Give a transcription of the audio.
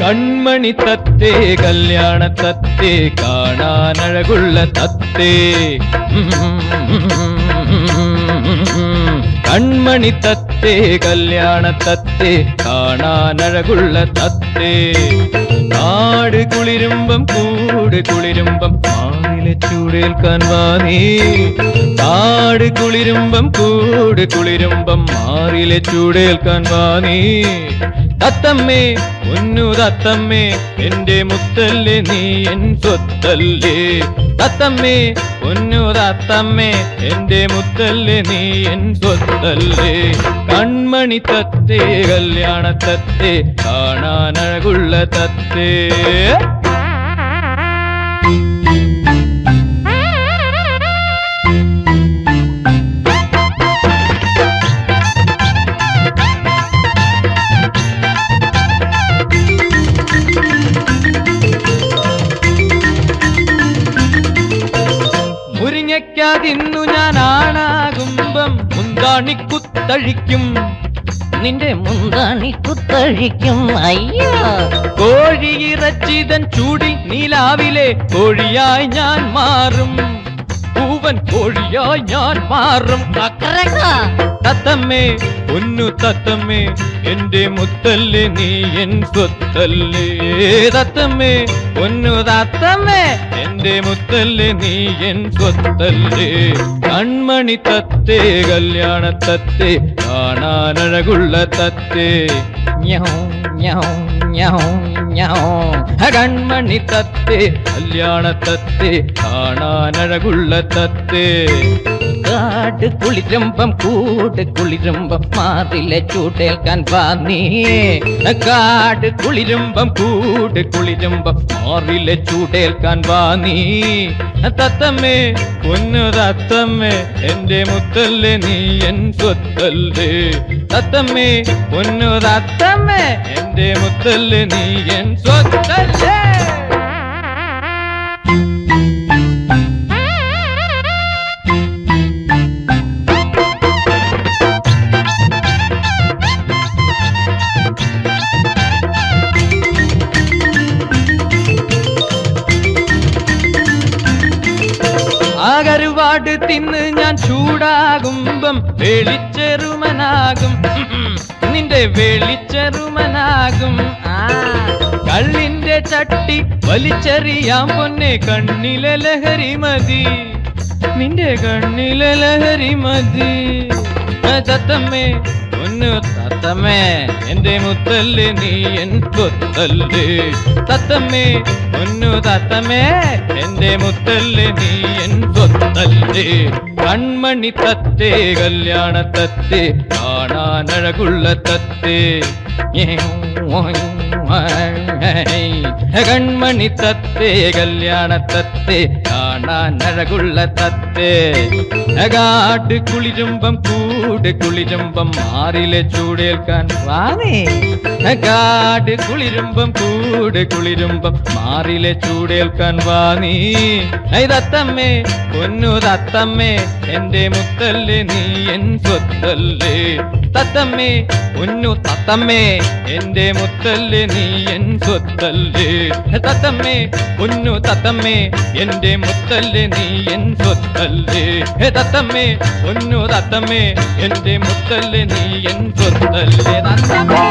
കൺമണി തത്തേ കല്യാണ തത്തേ കാണാനഴകുള്ള തത്തേ കൺമണി തത്തേ കല്യാണ തത്തേ കാണാനഴകുള്ള തത്തേ. കാട് കുളിരുമ്പം കൂട് കുളിരുമ്പം മാറിലെ ചൂടേൽക്കാൻ വാ നീ. കാട് കുളിരുമ്പം കൂട് കുളിരുമ്പം മാറിലെ ചൂടേൽക്കാൻ വാ നീ. തത്തമ്മേ ഒന്നു തത്തമ്മേ എന്റെ മുത്തല്ലേ നീ എൻ സ്വത്തല്ലേ. തത്തമ്മേ ഒന്നു തത്തമ്മേ എന്റെ മുത്തല്ലേ നീ എൻ സ്വത്തല്ലേ. കൺമണി തത്തേ കല്യാണ തത്തേ കാണാനഴകുള്ള തത്തേ. മുന്താണിക്കുത്തഴിക്കും. നിന്റെ മുന്താണി കുത്തഴിക്കും അയ്യോ കോഴിയിറച്ചിതൻ ചൂടി നീലാവിലെ കോഴിയായി ഞാൻ മാറും. പൂവൻ കോഴിയായി ഞാൻ മാറും. തത്തമ്മേ ഒന്നു തത്തമ്മേ എന്റെ മുത്തല്ലേ നീ എൻ സ്വത്തല്ലേ തത്തമ്മേ ഒന്നു തത്തമ്മേ എന്റെ മുത്തല്ലേ നീ എൻ സ്വത്തല്ലേ കൺമണി തത്തേ കല്യാണ തത്തേ കാണാനഴകുള്ള തത്തേ ഞൗ, ഞൗ, ഞൗ, ഞൗ. കൺമണി തത്തേ കല്യാണ തത്തേ കാണാനഴകുള്ള തത്തേ കാട് കുളിരുമ്പം കൂട് കുളിരുമ്പം മാറിലെ ചൂട്ടേൽക്കാൻ വാ നീ കാട് കുളിരുമ്പം കൂട് കുളിരുമ്പം മാറിലെ ചൂട്ടേൽക്കാൻ വാ നീ തത്തമ്മേ പൊന്നു തത്തമ്മേ എന്റെ മുത്തല്ലേ നീ എൻ സ്വത്തല്ലേ. തത്തമ്മേ പൊന്നു തത്തമ്മേ എന്റെ മുത്തല്ലേ നീ എൻ സ്വത്തല്ലേ. ആകരുവാട് തിന്ന് ഞാൻ ചൂടാകുമ്പം വെളിച്ചെറുമനാകും. നിന്റെ വെളിച്ചെറുമനാകും. ആ കള്ളിന്റെ ചട്ടി വലിച്ചെറിയാം പൊന്നെ കണ്ണിലെ ലഹരി മതി. നിന്റെ കണ്ണിലെ ലഹരി മതി. തത്തമ്മേ ഒന്ന് തത്തമ്മേ എന്റെ മുത്തല്ലേ നീ എൻ കൊത്തല്ലേ തത്തമ്മേ ഒന്നു തത്തമ്മേ എന്റെ മുത്തല്ലേ നീ എൻ കൊത്തല്ലേ കൺമണി തത്തേ കല്യാണ തത്തേ കാണാനഴകുള്ള തത്തേ കൺമണി തത്തേ കല്യാണ തത്തേ കാണാനഴകുള്ള തത്തേ. കാട് കുളിരുമ്പം കൂട് കുളിരുമ്പം മാറിലെ ചൂടേൽക്കാൻ വാങ്ങി കാട് കുളിരുമ്പം കൂട് കുളിരുമ്പം മാറിലെ ചൂടേൽക്കാൻ വാങ്ങി ഐ തത്തമ്മേ പൊന്നു തത്തമ്മേ എന്റെ മുത്തല്ലേ നീ എൻ സ്വത്തല്ലേ. തത്തമ്മേ പൊന്നു തത്തമ്മേ എന്റെ മുത്തല്ലേ നീ എൻ സ്വത്തല്ലേ. തത്തമ്മേ പൊന്നു തത്തമ്മേ എന്റെ മുത്തല്ലേ നീ എൻ സ്വത്തല്ലേ? തത്തമ്മേ പൊന്നു തത്തമ്മേ എന്റെ മുത്തല്ലേ നീ എൻ സ്വത്തല്ലേ തത്തമ്മേ?